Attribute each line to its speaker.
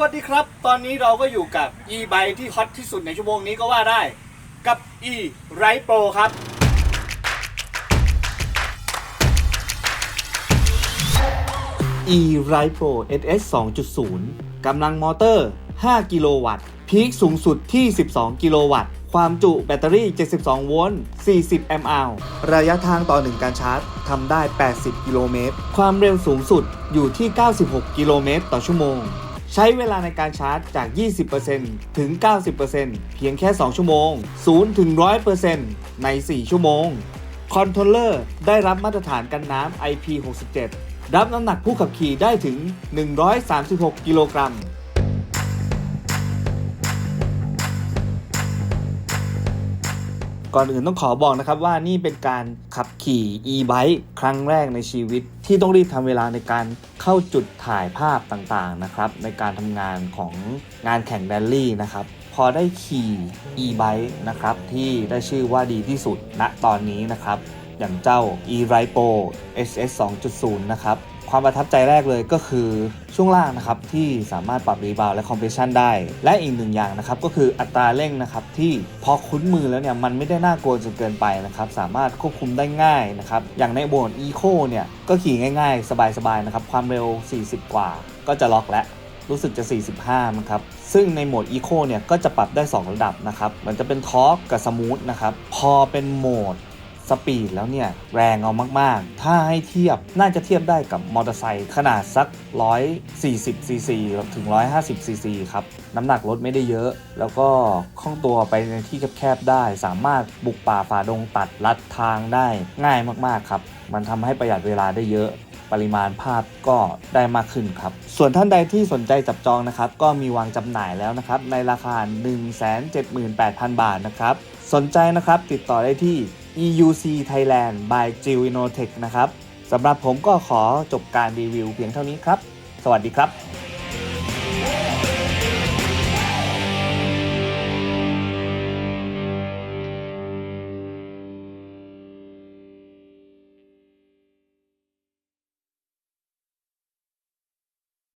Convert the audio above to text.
Speaker 1: วัสดีครับ ตอนนี้เราก็อยู่กับ e b i ที่ฮอตที่สุดในชั่วโมงนี้ก็ว่าได้ กับ e r i Pro ครับ e r i Pro SS 2.0 กำลังมอเตอร์ 5 กิโลวัตต์ พีคสูงสุดที่ 12 กิโลวัตต์ ความจุแบตเตอรี่ 72 โวลต์ 40 แอมป์อาวระยะทางต่อ 1 การชาร์จทำได้ 80 กิโลเมตร ความเร็วสูงสุดอยู่ที่ 96 กิโลเมตรต่อชั่วโมง ใช้เวลาในการชาร์จจาก 20%ถึง 90%เพียงแค่ 2 ชั่วโมง 0 ถึง 100%ใน 4 ชั่วโมง คอนโทรลเลอร์ได้รับมาตรฐานกันน้ำ IP67 รับน้ำหนักผู้ขับขี่ได้ถึง 136 กิโลกรัม ก่อนอื่นต้องขอบอกนะครับว่านี่เป็นการขับขี่ e-bike ครั้งแรกในชีวิต ที่ต้องรีบทำเวลาในการเข้าจุดถ่ายภาพต่างๆนะครับในการทำงานของงานแข่งแรลลี่นะครับพอได้ขี่ e-bike นะครับที่ได้ชื่อว่าดีที่สุดณตอนนี้นะครับอย่างเจ้า e-ride pro ss 2.0 นะครับ ความประทับใจแรกเลยก็คือช่วงล่างนะครับที่สามารถปรับรีบาวและคอมเพรสชันได้ และอีกหนึ่งอย่างนะครับก็คืออัตราเร่งนะครับที่พอคุ้นมือแล้วเนี่ยมันไม่ได้น่ากลัวจนเกินไปนะครับสามารถควบคุมได้ง่ายนะครับอย่างในโหมด Eco เนี่ยก็ขี่ง่ายๆ สบายๆนะครับความเร็ว 40 กว่า ก็จะล็อกแล้วรู้สึกจะ 45มั้งครับ ซึ่งในโหมด Eco เนี่ย ก็จะปรับได้ 2 ระดับนะครับ มันจะเป็นทอร์กกับสมูทนะครับ พอเป็นโหมด สปีดแล้วเนี่ยแรงเอามาก ๆ ถ้าให้เทียบน่าจะเทียบได้กับมอเตอร์ไซค์ขนาดสัก 140ซีซีถึง 150ซีซีครับ น้ำหนักรถไม่ได้เยอะ แล้วก็คล่องตัวไปในที่แคบๆได้ สามารถบุกป่าฝ่าดงตัดลัดทางได้ง่ายมากๆครับ มันทำให้ประหยัดเวลาได้เยอะปริมาณภาพก็ได้มากขึ้นครับ ส่วนท่านใดที่สนใจจับจองนะครับ ก็มีวางจำหน่ายแล้วนะครับ ในราคา 178,000 บาทนะครับ สนใจนะครับติดต่อได้ที่ EUC Thailand by Jilinotech นะครับสำหรับผมก็ขอจบการรีวิวเพียงเท่านี้ครับ สวัสดีครับ